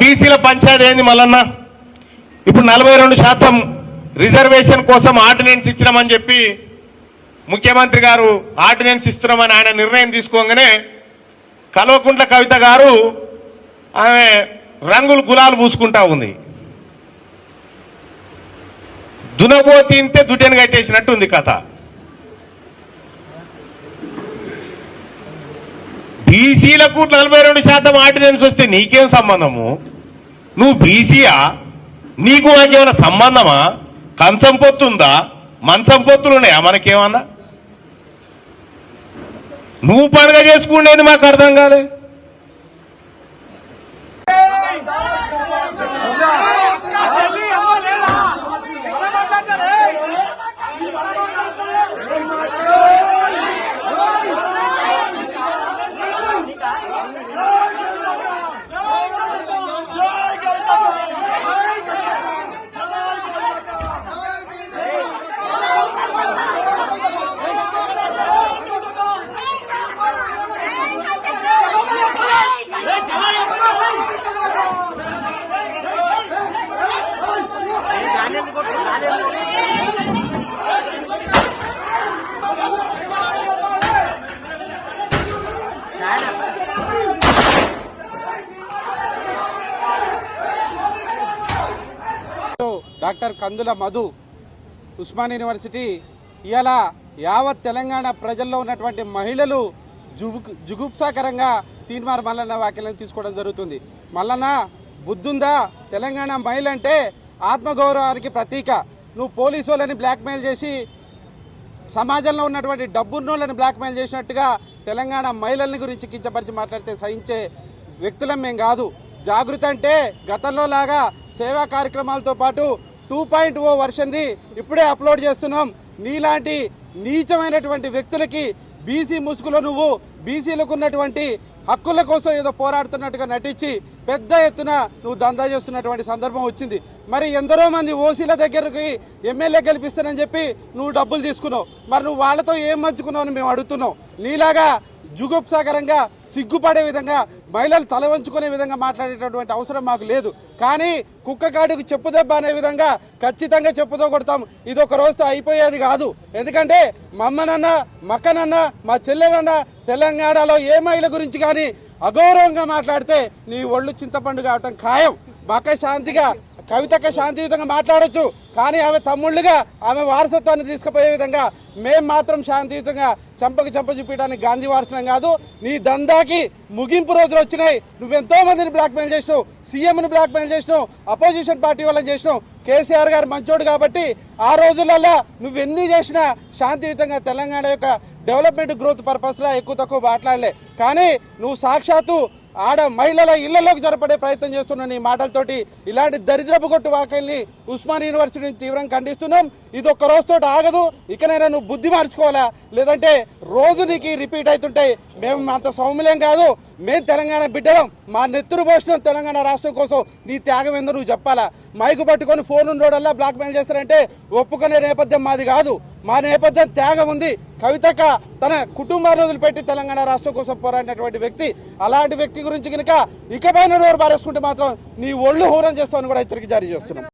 పంచాయతీ ఏంది మల్లన్న? ఇప్పుడు నలభై రెండు శాతం రిజర్వేషన్ కోసం ఆర్డినెన్స్ ఇచ్చినామని చెప్పి ముఖ్యమంత్రి గారు ఆర్డినెన్స్ ఇస్తున్నామని ఆయన నిర్ణయం తీసుకోగానే కల్వకుంట్ల కవిత గారు ఆమె రంగులు గులాలు పూసుకుంటా ఉంది. దునబోతి ఇంతే దుడ్డెను కట్టేసినట్టు ఉంది కథ. బీసీలకు నలభై రెండు శాతం ఆర్డినెన్స్ వస్తే నీకేం సంబంధము? నువ్వు బీసీయా? నీకు నాకేమైనా సంబంధమా? కంచం పొత్తుందా? మంచం పొత్తులు ఉన్నాయా? మనకేమన్నా? నువ్వు పండుగ చేసుకునేది మాకు అర్థం కాలేదు డాక్టర్ కందుల మధు ఉస్మాన్ యూనివర్సిటీ. ఇలా యావత్ తెలంగాణ ప్రజల్లో ఉన్నటువంటి మహిళలు జుగు జుగుప్సాకరంగా తీన్మార్ మల్లన్న వ్యాఖ్యలను తీసుకోవడం జరుగుతుంది. మల్లన్న బుద్ధుందా? తెలంగాణ మహిళ అంటే ఆత్మగౌరవానికి ప్రతీక. నువ్వు పోలీసు వాళ్ళని బ్లాక్మెయిల్ చేసి సమాజంలో ఉన్నటువంటి డబ్బున్నోళ్ళని బ్లాక్మెయిల్ చేసినట్టుగా తెలంగాణ మహిళల్ని గురించి కించపరిచి మాట్లాడితే సహించే వ్యక్తులం మేము కాదు. జాగృతి అంటే గతంలో లాగా సేవా కార్యక్రమాలతో పాటు టూ పాయింట్ ఓ వర్షన్ది ఇప్పుడే అప్లోడ్ చేస్తున్నాం. నీలాంటి నీచమైనటువంటి వ్యక్తులకి బీసీ ముసుగులో నువ్వు బీసీలకు ఉన్నటువంటి హక్కుల కోసం ఏదో పోరాడుతున్నట్టుగా నటించి పెద్ద ఎత్తున నువ్వు దందా చేస్తున్నటువంటి సందర్భం వచ్చింది. మరి ఎందరో మంది ఓసీల దగ్గరికి ఎమ్మెల్యే గెలిపిస్తానని చెప్పి నువ్వు డబ్బులు తీసుకున్నావు. మరి నువ్వు వాళ్ళతో ఏం మంచుకున్నావు అని మేము అడుగుతున్నావు నీలాగా జుగుప్సాకరంగా సిగ్గుపడే విధంగా మహిళలు తల వంచుకునే విధంగా మాట్లాడేటటువంటి అవసరం మాకు లేదు. కానీ కుక్క కాటుకు చెప్పు దెబ్బ అనే విధంగా ఖచ్చితంగా చెప్పుతో కొడతాం ఇది ఒక రోజుతో అయిపోయేది కాదు. ఎందుకంటే మమ్మనన్న మక్కనన్న మా చెల్లెనన్న తెలంగాణలో ఏ మహిళ గురించి కానీ అగౌరవంగా మాట్లాడితే నీ ఒళ్ళు చింతపండు కావటం ఖాయం. మక్క శాంతిగా కవితక్క శాంతియుతంగా మాట్లాడచ్చు. కానీ ఆమె తమ్ముళ్ళుగా ఆమె వారసత్వాన్ని తీసుకుపోయే విధంగా మేం మాత్రం శాంతియుతంగా చంపకి చంప చూపించడానికి గాంధీ వారసనం కాదు. నీ దందాకి ముగింపు రోజులు వచ్చినాయి. నువ్వెంతో మందిని బ్లాక్మెయిల్ చేసినావు. సీఎంని బ్లాక్మెయిల్ చేసినావు. అపోజిషన్ పార్టీ వాళ్ళని చేసినావు. కేసీఆర్ గారు మంచోడు కాబట్టి ఆ రోజులలో నువ్వెన్ని చేసినా శాంతియుతంగా తెలంగాణ యొక్క డెవలప్మెంట్ గ్రోత్ పర్పస్లో ఎక్కువ తక్కువ మాట్లాడలే. కానీ నువ్వు సాక్షాత్తు ఆడ మహిళల ఇళ్ళలోకి జరపడే ప్రయత్నం చేస్తున్నాను ఈ మాటలతోటి ఇలాంటి దరిద్రపు కొట్టు వాకల్ని ఉస్మాన్ యూనివర్సిటీని తీవ్రంగా ఖండిస్తున్నాం. ఇది ఒక్క రోజుతో ఆగదు. ఇకనైనా నువ్వు బుద్ధి మార్చుకోవాలా? లేదంటే రోజు నీకు రిపీట్ అవుతుంటాయి. మేము అంత సౌమ్యం కాదు. మేము తెలంగాణ బిడ్డలం. మా నెత్తురు పోసిన తెలంగాణ రాష్ట్రం కోసం నీ త్యాగం ఏందో నువ్వు చెప్పాలా? మైకు పట్టుకొని ఫోన్ ఉండోడల్లా బ్లాక్ మెయిల్ చేస్తారంటే ఒప్పుకునే నేపథ్యం మాది కాదు. మా నేపథ్యం త్యాగం ఉంది. కవితక తన కుటుంబాన్ని వదిలిపెట్టి తెలంగాణ రాష్ట్రం కోసం పోరాడినటువంటి వ్యక్తి. అలాంటి వ్యక్తి గురించి కనుక ఇకపైన నోరు పారేసుకుంటే మాత్రం నీ ఒళ్ళు హూరం చేస్తామని కూడా హెచ్చరిక జారీ చేస్తున్నాం.